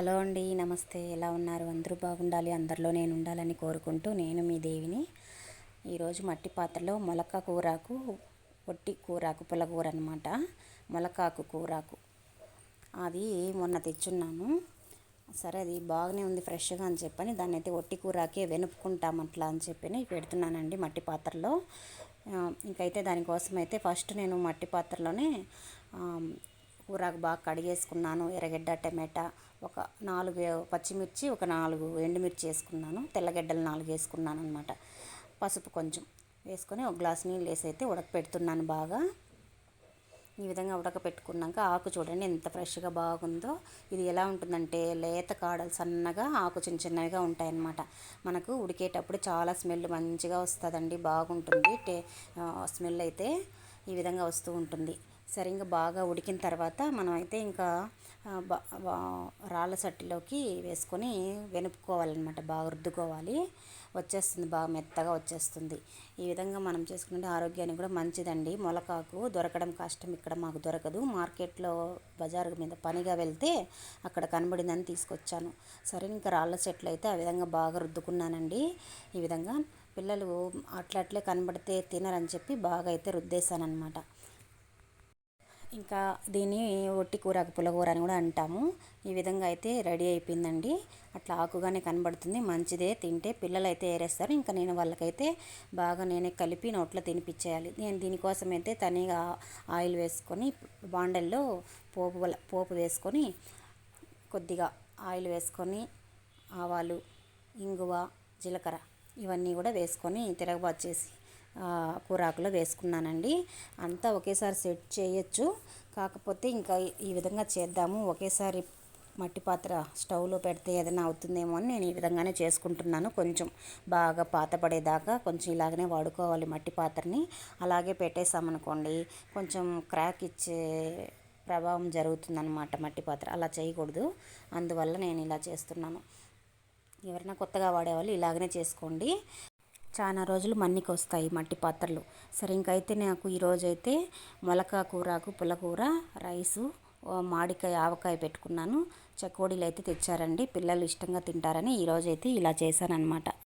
Hello అండి నమస్తే. ఎలా ఉన్నారు? అందరూ బాగుండాలి అందరిలో నేను ఉండాలని కోరుకుంటూ నేను మీ దేవిని. ఈరోజు మట్టి పాత్రలో మొలక కూరాకు పొట్టి కూరాకు పులకూర అనమాట మొలకాకు కూరాకు. అది మొన్న తెచ్చున్నాను. సరే అది బాగానే ఉంది ఫ్రెష్గా అని చెప్పని దాన్ని అయితే ఒట్టి కూరాకే వెనుపుకుంటాం అట్లా అని చెప్పి పెడుతున్నానండి మట్టి పాత్రలో. ఇంకైతే దానికోసం అయితే ఫస్ట్ నేను మట్టి పాత్రలోనే ఊరాకు బాగా కడిగేసుకున్నాను ఎర్రగడ్డ టమాటా ఒక నాలుగు పచ్చిమిర్చి ఒక నాలుగు ఎండుమిర్చి వేసుకున్నాను తెల్లగడ్డలు నాలుగు వేసుకున్నాను అనమాట పసుపు కొంచెం వేసుకొని ఒక గ్లాస్ నీళ్ళు వేసి అయితే ఉడకపెడుతున్నాను బాగా. ఈ విధంగా ఉడకపెట్టుకున్నాక ఆకు చూడండి ఎంత ఫ్రెష్గా బాగుందో. ఇది ఎలా ఉంటుందంటే లేత కాడలు సన్నగా ఆకు చిన్న చిన్నవిగా ఉంటాయన్నమాట. మనకు ఉడికేటప్పుడు చాలా స్మెల్ మంచిగా వస్తుందండి బాగుంటుంది టే స్మెల్ అయితే ఈ విధంగా వస్తూ ఉంటుంది. సరిగ్గా బాగా ఉడికిన తర్వాత మనం అయితే ఇంకా రాళ్ళ సట్టిలోకి వేసుకొని వెనుపుకోవాలన్నమాట. బాగా రుద్దుకోవాలి. వచ్చేస్తుంది బాగా మెత్తగా వచ్చేస్తుంది. ఈ విధంగా మనం చేసుకుంటే ఆరోగ్యానికి కూడా మంచిదండి. మొలకాకు దొరకడం కష్టం. ఇక్కడ మాకు దొరకదు. మార్కెట్లో బజారు మీద పనిగా వెళ్తే అక్కడ కనబడిందని తీసుకొచ్చాను. సరే ఇంకా రాళ్ళ చెట్లు అయితే ఆ విధంగా బాగా రుద్దుకున్నానండి. ఈ విధంగా పిల్లలు అట్లట్లే కనబడితే తినరని చెప్పి బాగా అయితే రుద్దేశానమాట ఇంకా దీన్ని ఒట్టి కూరకు పులగూర అని కూడా అంటాము. ఈ విధంగా అయితే రెడీ అయిపోయిందండి. అట్లా ఆకుగానే కనబడుతుంది. మంచిదే తింటే పిల్లలు అయితే ఏరేస్తారు. ఇంకా నేను వాళ్ళకైతే బాగా నేనే కలిపి నోట్లో తినిపించేయాలి. నేను దీనికోసం అయితే తనిగా ఆయిల్ వేసుకొని బాండల్లో పోపు పోపు వేసుకొని కొద్దిగా ఆయిల్ వేసుకొని ఆవాలు ఇంగువ జీలకర్ర ఇవన్నీ కూడా వేసుకొని తిరగబాటు చేసి కూరాకులో వేసుకున్నానండి. అంతా ఒకేసారి సెట్ చేయొచ్చు. కాకపోతే ఇంకా ఈ విధంగా చేద్దాము. ఒకేసారి మట్టి పాత్ర స్టవ్లో పెడితే ఏదైనా అవుతుందేమో అని నేను ఈ విధంగానే చేసుకుంటున్నాను. కొంచెం బాగా పాత పడేదాకా కొంచెం ఇలాగనే వాడుకోవాలి మట్టి పాత్రని. అలాగే పెట్టేసామనుకోండి కొంచెం క్రాక్ ఇచ్చే ప్రభావం జరుగుతుందన్నమాట మట్టి పాత్ర. అలా చేయకూడదు. అందువల్ల నేను ఇలా చేస్తున్నాను. ఎవరైనా కొత్తగా వాడేవాళ్ళు ఇలాగనే చేసుకోండి. చాలా రోజులు మన్నికి వస్తాయి మట్టి పాత్రలు. సరే ఇంకైతే నాకు ఈరోజైతే మొలక కూరకు పుల్లకూర రైసు మాడికాయ ఆవకాయ పెట్టుకున్నాను. చకోడీలు అయితే తెచ్చారండి. పిల్లలు ఇష్టంగా తింటారని ఈరోజైతే ఇలా చేశానన్నమాట.